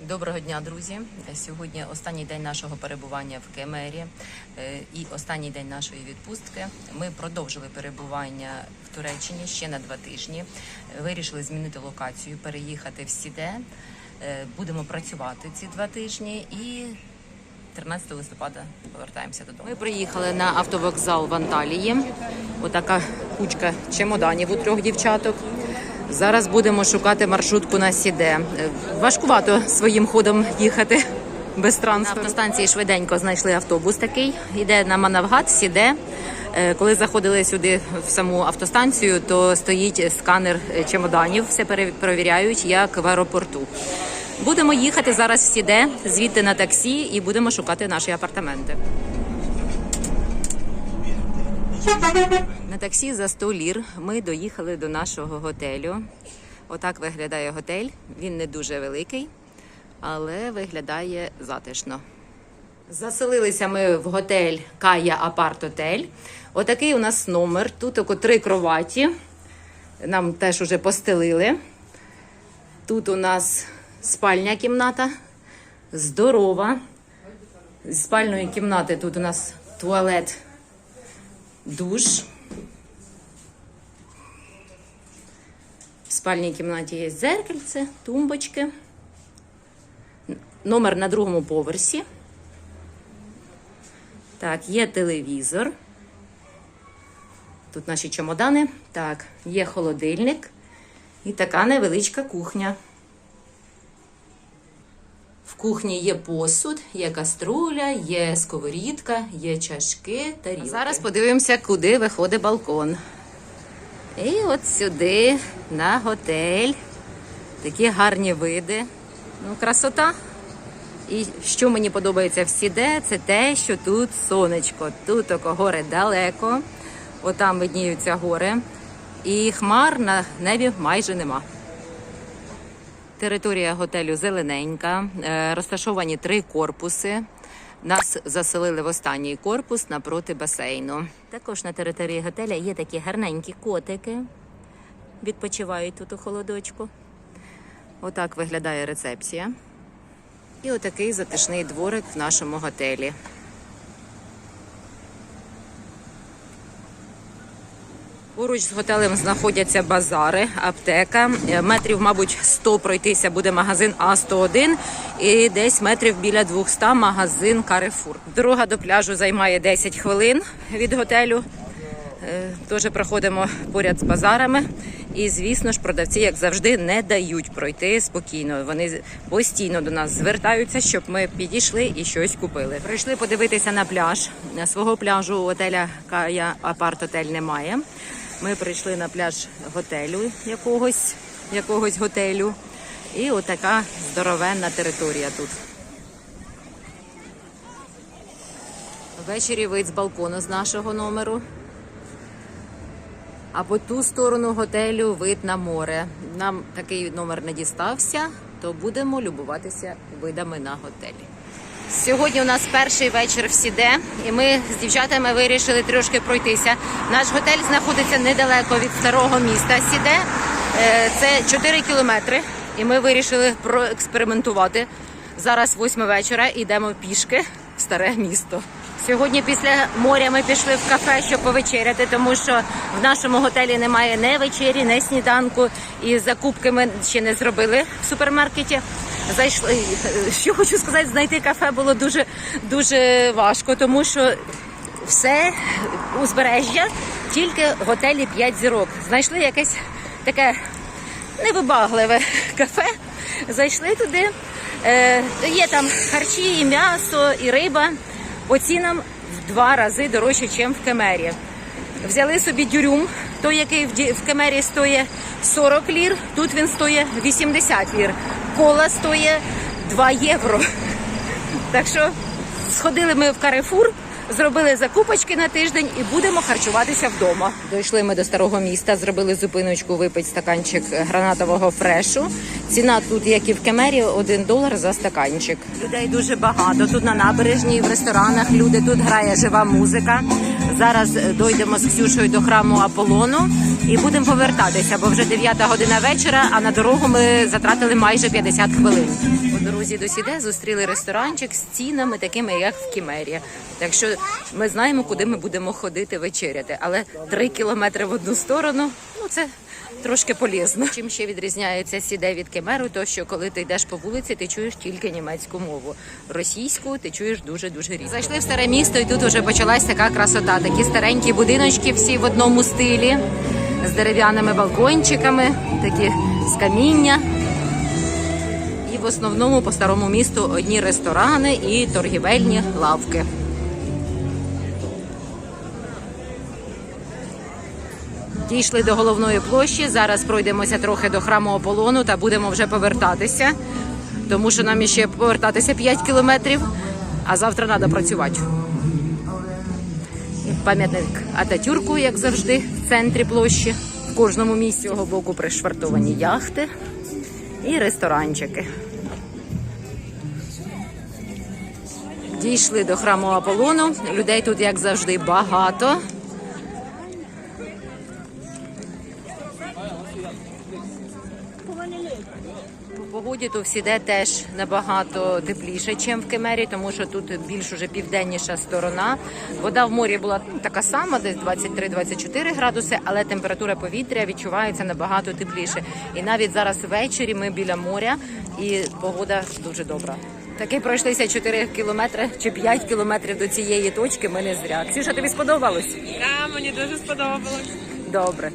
Доброго дня, друзі. Сьогодні останній день нашого перебування в Кемері е, і останній день нашої відпустки. Ми продовжили перебування в Туреччині ще на два тижні. Вирішили змінити локацію, переїхати в Сіде. Е, Будемо працювати ці два тижні і 13 листопада повертаємося додому. Ми приїхали на автовокзал в Анталії. Отака кучка чемоданів у трьох дівчаток. Зараз будемо шукати маршрутку на Сіде. Е, Важкувато своїм ходом їхати без транспорту. На автостанції швиденько знайшли автобус такий. Йде на Манавгат, Сіде. Е, Коли заходили сюди в саму автостанцію, то стоїть сканер е, чемоданів, все пере- перевіряють, як в аеропорту. Будемо їхати зараз в Сіде, звідти на таксі, і будемо шукати наші апартаменти. На таксі за 100 лір ми доїхали до нашого готелю. Отак виглядає готель. Він не дуже великий, але виглядає затишно. Заселилися ми в готель Кая Апарт Отель. Отакий у нас номер. Тут око три кроваті. Нам теж уже постелили. Тут у нас спальня кімната. Здорова. З спальної кімнати тут у нас туалет, душ. В спальній кімнаті є дзеркальце, тумбочки. Номер на другому поверсі. Так, є телевізор. Тут наші чемодани. Так, є холодильник і така невеличка кухня. Кухні є посуд, є каструля, є сковорідка, є чашки, тарілки. Зараз подивимося, куди виходить балкон. І от сюди, на готель. Такі гарні види. Ну, красота. І що мені подобається в Сіде, це те, що тут сонечко. Тут око гори далеко, отам видніються гори, і хмар на небі майже нема. Територія готелю зелененька, е, розташовані три корпуси. Нас заселили в останній корпус напроти басейну. Також на території готеля є такі гарненькі котики. Відпочивають тут у холодочку. Отак виглядає рецепція. І отакий затишний дворик в нашому готелі. Поруч з готелем знаходяться базари, аптека. Е, Метрів, мабуть, 100 пройтися буде магазин А101 і десь метрів біля 200 магазин Карифур. Дорога до пляжу займає 10 хвилин від готелю. Е, Теж проходимо поряд з базарами. І, звісно ж, продавці, як завжди, не дають пройти спокійно. Вони постійно до нас звертаються, щоб ми підійшли і щось купили. Прийшли подивитися на пляж. Свого пляжу у готеля Кая Апарт Отель немає. Ми прийшли на пляж готелю якогось, якогось готелю. І отака здоровенна територія тут. Ввечері вид з балкону з нашого номеру. А по ту сторону готелю вид на море. Нам такий номер не дістався, то будемо любуватися видами на готелі. Сьогодні у нас перший вечір в Сіде, і ми з дівчатами вирішили трошки пройтися. Наш готель знаходиться недалеко від старого міста Сіде. Е, Це 4 кілометри, і ми вирішили проекспериментувати. Зараз 8 вечора, йдемо пішки в старе місто. Сьогодні після моря ми пішли в кафе, щоб повечеряти, тому що в нашому готелі немає ні вечері, ні сніданку, і закупки ми ще не зробили в супермаркеті. Зайшли, що хочу сказати, знайти кафе було дуже дуже важко, тому що все узбережжя, тільки готелі 5 зірок. Знайшли якесь таке невибагливе кафе. Зайшли туди. Е, є там харчі, і м'ясо, і риба. По цінам в два рази дорожче, ніж в Кемері. Взяли собі дюрюм, той, який в Кемері стоїть 40 лір, тут він стоїть 80 лір. Кола стоїть 2 євро. Так що сходили ми в Карифур, Зробили закупочки на тиждень і будемо харчуватися вдома. Дійшли ми до старого міста, зробили зупиночку, випити стаканчик гранатового фрешу. Ціна тут, як і в Кемері, 1 долар за стаканчик. Людей дуже багато. Тут на набережній, в ресторанах люди. Тут грає жива музика. Зараз е, дойдемо з Ксюшею до храму Аполлону і будемо повертатися, бо вже 9 година вечора, а на дорогу ми затратили майже 50 хвилин. По дорозі до Сіде зустріли ресторанчик з цінами, такими як в Кімері. Так що ми знаємо, куди ми будемо ходити вечеряти. Але 3 кілометри в одну сторону ну це трошки полезно. Чим ще відрізняється Сіде від Кемеру, то що коли ти йдеш по вулиці, ти чуєш тільки німецьку мову. Російську ти чуєш дуже дуже різко. Зайшли в старе місто, і тут вже почалась така красота. Такі старенькі будиночки, всі в одному стилі, з дерев'яними балкончиками, такі з каміння. І в основному по старому місту одні ресторани і торгівельні лавки. Дійшли до головної площі. Зараз пройдемося трохи до храму Аполлону та будемо вже повертатися, тому що нам ще повертатися 5 кілометрів, а завтра треба працювати. Пам'ятник Ататюрку, як завжди, в центрі площі. В кожному місці цього боку пришвартовані яхти і ресторанчики. Дійшли до храму Аполлону. Людей тут, як завжди, багато. По погоді тут всіде теж набагато тепліше, ніж в Кемері, тому що тут більш уже південніша сторона. Вода в морі була така сама, десь 23-24 градуси, але температура повітря відчувається набагато тепліше. І навіть зараз ввечері ми біля моря і погода дуже добра. Таки пройшлися 4 кілометри чи 5 кілометрів до цієї точки. Ми не зря. Ксюша, тобі сподобалось? Да, мені дуже сподобалось. Добре.